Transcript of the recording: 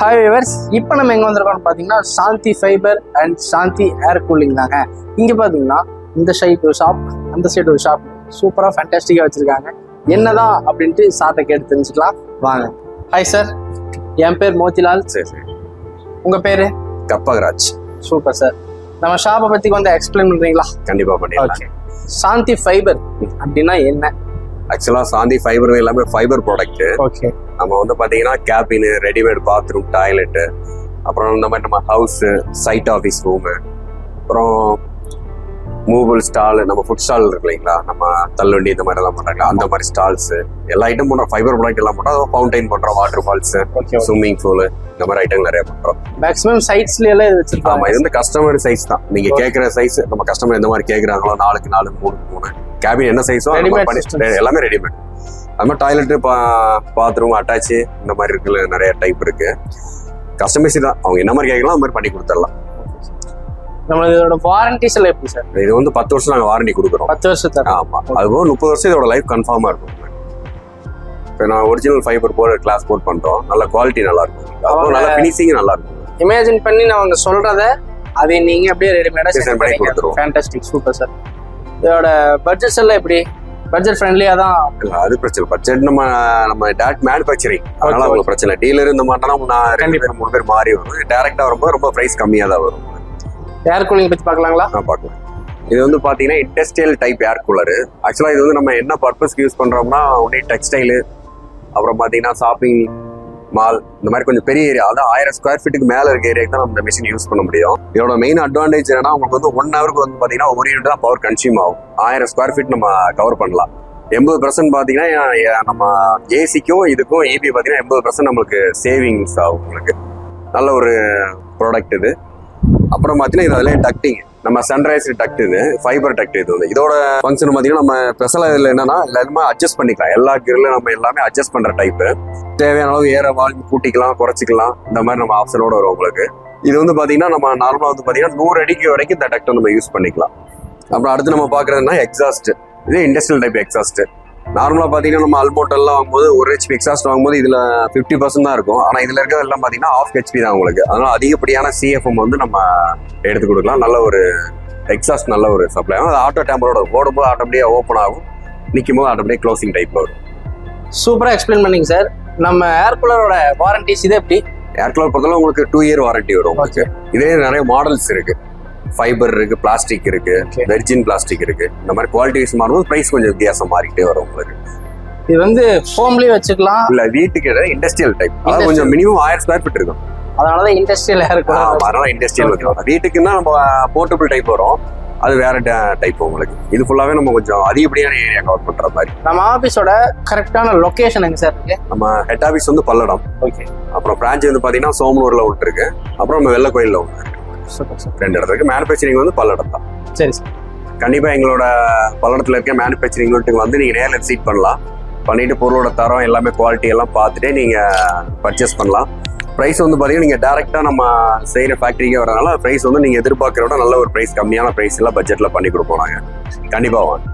Hi viewers இப்போ நம்ம எங்கே வந்திருக்கோம்னு பார்த்தீங்கன்னா Shanthi fibre and Shanthi air cooling தாங்க. இங்கே பார்த்தீங்கன்னா இந்த சைடு ஒரு ஷாப் அந்த சைடு ஒரு ஷாப் சூப்பராக ஃபேண்டாஸ்டிக்காக வச்சுருக்காங்க. என்னதான் அப்படின்ட்டு சார்ட்டை கேட்டு தெரிஞ்சுக்கலாம். வாங்க. ஹாய் சார் என் பேர் மோதிலால். சரி சரி. உங்கள் பேர்? கப்பகராஜ். சூப்பர் சார் நம்ம ஷாப்பை பற்றி கொஞ்சம் எக்ஸ்பிளைன் பண்ணுறீங்களா கண்டிப்பா பண்ணிடலாம். ஓகே சாந்தி ஃபைபர் அப்படின்னா என்ன? ஆக்சுவலா சாந்தி ஃபைபர் எல்லாமே ஃபைபர் ப்ராடக்ட் ஓகே நம்ம வந்து பாத்தீங்கன்னா கேபின் ரெடிமேட் பாத்ரூம் டாய்லெட் அப்புறம் இந்த மாதிரி நம்ம ஹவுஸ் சைட் ஆஃபீஸ் ரூமு அப்புறம் மூவபிள் ஸ்டால் நம்ம ஃபுட் ஸ்டால் இருக்கு இல்லைங்களா? நம்ம தள்ளுவண்டி இந்த மாதிரி எல்லாம் பண்றாங்க. அந்த மாதிரி ஸ்டால்ஸ் எல்லா ஐட்டம் பண்றோம் ஃபைபர் ப்ராடக்ட் எல்லாம் பண்றோம் ஃபவுண்டைன் பண்றோம் வாட்டர் ஃபால்ஸ் ஸ்விம்மிங் பூல் இந்த மாதிரி ஐட்டம் நிறைய பண்றோம். மேக்ஸிமம் சைட்ஸ்ல எல்லாம் இது ஆமா வச்சிருக்காங்க இது வந்து கஸ்டமர் சைஸ் தான். நீங்க கேக்குற சைஸ் நம்ம கஸ்டமர் எந்த மாதிரி கேக்குறாங்களோ நாலுக்கு நாலு மூணுக்கு மூணு. கேபின் என்ன சைஸோ. எல்லாமே ரெடிமேட் அது மாதிரி டாய்லெட் பாத்ரூம் அட்டாச் இந்த மாதிரி இருக்குல்ல நிறைய டைப் இருக்கு. கஸ்டமைஸ் தான். அவங்க என்ன மாதிரி கேட்கலாம் அந்த மாதிரி பண்ணி கொடுத்துடலாம். நம்மளோட இதோட வாரண்டிஸ் எல்லாம் எப்படி சார்? இது வந்து பத்து வருஷம் நாங்க வாரண்டி கொடுக்குறோம். பத்து வருஷத்துல? ஆமா. அது போக முப்பது வருஷம் இதோட லைஃப் கன்ஃபார்மா இருக்கும். இப்போ நான் original fibre board glass board பண்றோம். நல்ல குவாலிட்டி நல்லா இருக்கும். அப்புறம் நல்ல ஃபினிஷிங் நல்லா இருக்கும். இமேஜின் பண்ணி நான் அவங்க சொல்றத அதை நீங்க அப்படியே ரெடிமேடா Design சென்ட் பண்ணி பண்ணி கொடுத்துருவோம். ஃபேண்டாஸ்டிக் சூப்பர் சார் இதோட பட்ஜெட்ஸ் எல்லாம் எப்படி? பட்ஜெட் ஃப்ரெண்ட்லியா தான்? அது பிரச்சனை பட்ஜெட் நம்ம நம்ம டேரக்ட் மேனுஃபேக்சரிங் அதனால Okay, உங்களுக்கு பிரச்சனை டீலர் இந்த மாதிரினா நான் ரெண்டு. பேர் மூணு பேர் மாறி வரும் டேரக்டா வரும்போது ரொம்ப பிரைஸ் கம்மியா தான் வரும். ஏர் கூலிங் பத்தி பார்க்கலாங்களா? நான் பார்க்கலாம். இது வந்து பாத்தீங்கன்னா இண்டஸ்ட்ரியல் டைப் ஏர் கூலர் ஆக்சுவலா இது வந்து நம்ம என்ன பர்பஸ்க்கு யூஸ் பண்றோம்னா ஒன்னே டெக்ஸ்டைலு அப்புறம் பாத்தீங்கன்னா ஷாப்பிங் மால் இந்த மாதிரி கொஞ்சம் பெரிய ஏரியா அதாவது ஆயிரம் ஸ்கொயர் ஃபீட்டுக்கு மேல இருக்க ஏரியாக்கு தான் நம்ம இந்த மிஷின் யூஸ் பண்ண முடியும். இதோட மெயின் அட்வான்டேஜ் என்னன்னா உங்களுக்கு வந்து ஒன் ஹவருக்கு வந்து பாத்தீங்கன்னா ஒரு யூனிட் தான் பவர் கன்சியூம் ஆகும். ஆயிரம் ஸ்கொயர் ஃபீட் நம்ம கவர் பண்ணலாம். எண்பது பர்சன்ட் பாத்தீங்கன்னா நம்ம ஏசிக்கும் இதுக்கும் ஏபி பாத்தீங்கன்னா எண்பது பர்சன்ட் நம்மளுக்கு சேவிங்ஸ் ஆகும் உங்களுக்கு. நல்ல ஒரு ப்ராடக்ட் இது. அப்புறம் பார்த்தீங்கன்னா இது அதிலே டக்டிங் நம்ம சன்ரைஸ் டக்ட் இது ஃபைபர் டக்ட் இது வந்து. இதோட ஃபங்க்ஷன் பார்த்தீங்கன்னா நம்ம ஸ்பெஷலாக இதில் என்னன்னா எல்லாருமே அட்ஜஸ்ட் பண்ணிக்கலாம். எல்லா கிரிலும் நம்ம எல்லாமே அட்ஜஸ்ட் பண்ணுற டைப்பு தேவையான அளவு ஏற வால்யூம் கூட்டிக்கலாம் குறைச்சிக்கலாம். இந்த மாதிரி நம்ம ஆப்ஷனோட வரும் உங்களுக்கு. இது வந்து பார்த்தீங்கன்னா நம்ம நார்மலாக வந்து பார்த்தீங்கன்னா நூறு அடிக்கு வரைக்கும் இந்த டக்டை நம்ம யூஸ் பண்ணிக்கலாம். அப்புறம் அடுத்து நம்ம பார்க்குறதுனா எக்ஸாஸ்ட் இது இண்டஸ்ட்ரியல் டைப் எக்ஸாஸ்ட்டு நார்மலாக பார்த்தீங்கன்னா நம்ம அல்மோட்டெல்லாம் வாங்கும்போது ஒரு ஹெச்பி எக்ஸாஸ்ட் வாங்கும்போது இதில் ஃபிஃப்டி பர்சன்ட் தான் இருக்கும். ஆனால் இதில் இருக்கிறதெல்லாம் பார்த்தீங்கன்னா ஆஃப் ஹெச்பி தான் உங்களுக்கு. அதனால அதிகப்படியான சிஎஃப்எம் வந்து நம்ம எடுத்து கொடுக்கலாம். நல்ல ஒரு எக்ஸாஸ்ட் நல்ல ஒரு சப்ளை அது ஆட்டோ டேம்பரோட ஓடும்போது ஆட்டோமேட்டிக்காக ஓப்பன் ஆகும். நிற்கும் போது ஆட்டோமேட்டிக் க்ளோசிங் டைப் வரும். சூப்பரா எக்ஸ்பிளைன் பண்ணீங்க சார் நம்ம ஏர் கூலரோட வாரண்டிஸ் இது எப்படி? ஏர் கூலர் பொறுத்தவரை உங்களுக்கு டூ இயர் வாரண்டி வரும் உங்களுக்கு. இதே நிறைய மாடல்ஸ் இருக்கு. ஃபைபர் இருக்கு பிளாஸ்டிக் இருக்கு. வெர்ஜின் பிளாஸ்டிக் இருக்கு. இந்த மாதிரி குவாலிட்டி வைஸ் மாறும்போது பிரைஸ் கொஞ்சம் வித்தியாசம் மாறிக்கிட்டே வரும் உங்களுக்கு. இது வந்து ஹோம்லயே வச்சுக்கலாம். இல்ல வீட்டுக்கு இண்டஸ்ட்ரியல் டைப் அதாவது. கொஞ்சம் மினிமம் ஆயிரம் ஸ்கொயர் ஃபீட் இருக்கும். அதனாலதான் இண்டஸ்ட்ரியல் கூலர் அதனால இண்டஸ்ட்ரியல். வரும் வீட்டுக்குன்னா நம்ம போர்ட்டபிள் டைப் வரும். அது வேற டைப் உங்களுக்கு. இது ஃபுல்லாவே நம்ம கொஞ்சம் அதிகப்படியான ஏரியா கவர் பண்ற மாதிரி. நம்ம ஆபீஸோட கரெக்டான லொகேஷன் எங்க சார் இருக்கு? நம்ம ஹெட் ஆஃபீஸ் வந்து பல்லடம். ஓகே அப்புறம் பிரான்ச் வந்து பாத்தீங்கன்னா சோமனூர்ல ஒன்று இருக்கு. அப்புறம் நம்ம வெள்ளை கோயில்ல ஒன்று இருக்கு. Super sir. ரெண்டு இடம் இருக்கு மேனுஃபேக்சரிங் வந்து பல்லடம் தான். சரி சார். கண்டிப்பா எங்களோட பல்லடத்துல இருக்க மேனுஃபேக்சரிங் யூனிட்டுக்கு வந்து நீங்க நேரில் விசிட் பண்ணலாம். பண்ணிட்டு பொருளோட தரம் எல்லாமே குவாலிட்டி எல்லாம் பார்த்துட்டே நீங்க பர்ச்சேஸ் பண்ணலாம். ப்ரைஸ் வந்து பாத்தீங்கன்னா நீங்க டேரக்டா நம்ம செய்யற ஃபேக்டரிக்கே வரதுனால ப்ரைஸ் வந்து நீங்க எதிர்பார்க்கறத விட நல்ல ஒரு ப்ரைஸ் கம்மியான ப்ரைஸ் எல்லாம் பட்ஜெட்ல பண்ணி கொடுப்போம் நாங்க கண்டிப்பா வாங்க.